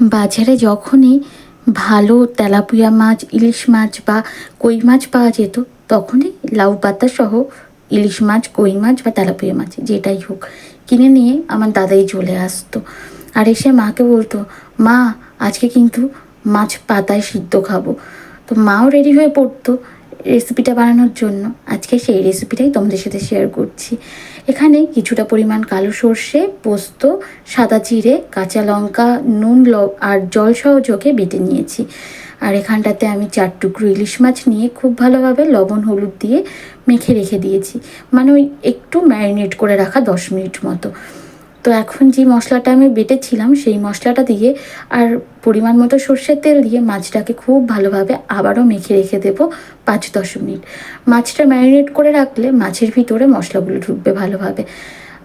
বাজারে যখনই ভালো তেলাপুয়া মাছ, ইলিশ মাছ বা কই মাছ পাওয়া যেত, তখনই লাউ পাতা সহ ইলিশ মাছ, কই মাছ বা তেলাপুয়া মাছ, যেটাই হোক, কিনে নিয়ে আমার দাদাই চলে আসতো। আর এসে মাকে বলতো, মা, আজকে কিন্তু মাছ পাতায় সিদ্ধ খাব। তো মাও রেডি হয়ে পড়তো রেসিপিটা বানানোর জন্য। আজকে সেই রেসিপিটাই তোমাদের সাথে শেয়ার করছি। এখানে কিছুটা পরিমাণ কালো সর্ষে, পোস্ত, সাদা জিরে, কাঁচা লঙ্কা, নুন আর জল সহযোগে বেটে নিয়েছি। আর এখানটাতে আমি চার টুকরো ইলিশ মাছ নিয়ে খুব ভালোভাবে লবণ, হলুদ দিয়ে মেখে রেখে দিয়েছি। মানে ওই একটু ম্যারিনেট করে রাখা দশ মিনিট মতো। তো এখন যে মশলাটা আমি বেটেছিলাম, সেই মশলাটা দিয়ে আর পরিমাণ মতো সর্ষের তেল দিয়ে মাছটাকে খুব ভালোভাবে আবারও মেখে রেখে দেবো পাঁচ দশ মিনিট। মাছটা ম্যারিনেট করে রাখলে মাছের ভিতরে মশলাগুলো ঢুকবে ভালোভাবে।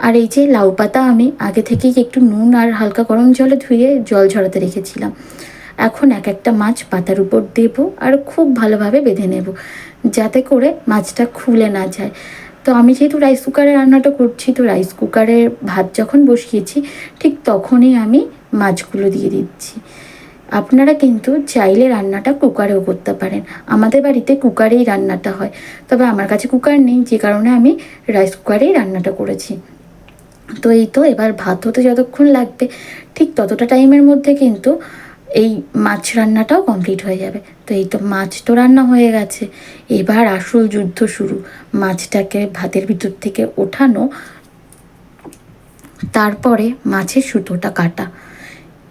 আর এই যে লাউ পাতা আমি আগে থেকেই একটু নুন আর হালকা গরম জলে ধুয়ে জল ঝরাতে রেখেছিলাম। এখন এক একটা মাছ পাতার উপর দেবো আর খুব ভালোভাবে বেঁধে নেব, যাতে করে মাছটা খুলে না যায়। তো আমি যেহেতু রাইস কুকারে রান্নাটা করছি, তো রাইস কুকারে ভাত যখন বসিয়েছি, ঠিক তখনই আমি মাছগুলো দিয়ে দিচ্ছি। আপনারা কিন্তু চাইলে রান্নাটা কুকারেও করতে পারেন। আমাদের বাড়িতে কুকারেই রান্নাটা হয়। তবে আমার কাছে কুকার নেই, যে কারণে আমি রাইস কুকারেই রান্নাটা করেছি। তো এই তো, এবার ভাত হতে যতক্ষণ লাগবে, ঠিক ততটা টাইমের মধ্যে কিন্তু এই মাছ রান্নাটাও কমপ্লিট হয়ে যাবে। তো এই তো মাছ তো রান্না হয়ে গেছে। এবার আসল যুদ্ধ শুরু। মাছটাকে ভাতের ভিতর থেকে ওঠানো, তারপরে মাছের সুতোটা কাটা।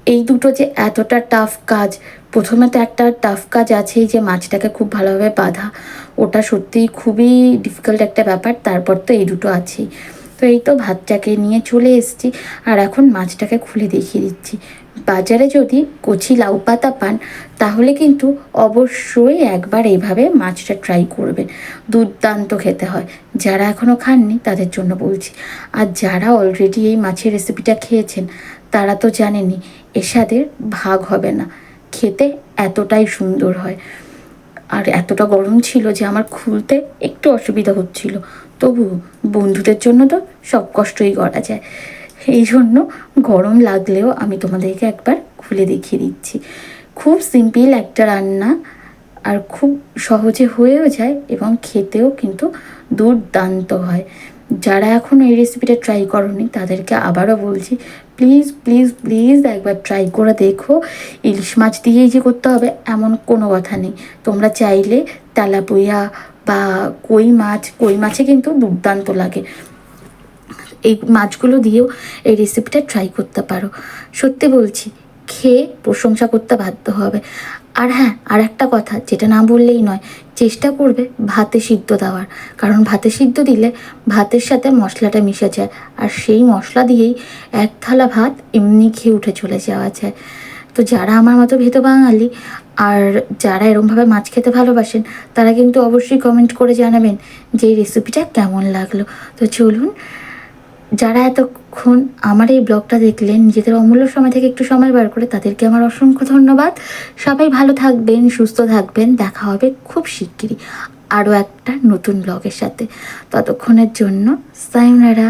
এই দুটো যে এতটা টাফ কাজ, প্রথমে তো একটা টাফ কাজ আছেই যে মাছটাকে খুব ভালোভাবে বাঁধা। ওটা সত্যিই খুবই ডিফিকাল্ট একটা ব্যাপার, তারপর তো এই দুটো আছেই। তো এই তো ভাতটাকে নিয়ে চলে এসেছি। আর এখন মাছটাকে খুলে দেখিয়ে দিচ্ছি। বাজারে যদি কচি লাউ পাতা পান, তাহলে কিন্তু অবশ্যই একবার এইভাবে মাছটা ট্রাই করবেন। দুর্দান্ত খেতে হয়। যারা এখনও খাননি, তাদের জন্য বলছি। আর যারা অলরেডি এই মাছের রেসিপিটা খেয়েছেন, তারা তো জানেনই এর স্বাদের ভাগ হবে না। খেতে এতটাই সুন্দর হয়। আর এতটা গরম ছিল যে আমার খুলতে একটু অসুবিধা হচ্ছিল। তবু বন্ধুদের জন্য তো সব কষ্টই করা যায়। এই জন্য গরম লাগলেও আমি তোমাদেরকে একবার খুলে দেখিয়ে দিচ্ছি। খুব সিম্পল একটা রান্না আর খুব সহজে হয়েও যায় এবং খেতেও কিন্তু দুর্দান্ত হয়। যারা এখন এই রেসিপিটা ট্রাই করনি, তাদেরকে আবারও বলছি প্লিজ প্লিজ প্লিজ একবার ট্রাই করে দেখো। ইলিশ মাছ দিয়েই যে করতে হবে এমন কোনো কথা নেই। তোমরা চাইলে তেলাপুয়া বা কই মাছ, কই মাছে কিন্তু দুর্দান্ত লাগে। এই মাছগুলো দিয়েও এই রেসিপিটা ট্রাই করতে পারো। সত্যি বলছি, খেয়ে প্রশংসা করতে বাধ্য হবে। আর হ্যাঁ আর একটা কথা, যেটা না বললেই নয়, চেষ্টা করবে ভাতে সিদ্ধ দেওয়ার। কারণ ভাতে সিদ্ধ দিলে ভাতের সাথে মশলাটা মিশে যায়, আর সেই মশলা দিয়েই এক থালা ভাত এমনি খেয়ে উঠে চলে যাওয়া যায়। তো যারা আমার মতো ভেতো বাঙালি, আর যারা এরমভাবে মাছ খেতে ভালোবাসেন, তারা কিন্তু অবশ্যই কমেন্ট করে জানাবেন যে এই রেসিপিটা কেমন লাগল। তো চলুন যারা এতক্ষণ আমার এই ব্লগটা দেখলেন, নিজেদের অমূল্য সময় থেকে একটু সময় বার করে তাদেরকে আমার অসংখ্য ধন্যবাদ। সবাই ভালো থাকবেন, সুস্থ থাকবেন, দেখা হবে খুব শিগগিরই আরও একটা নতুন ব্লগের সাথে। ততক্ষণের জন্য সাইমনারা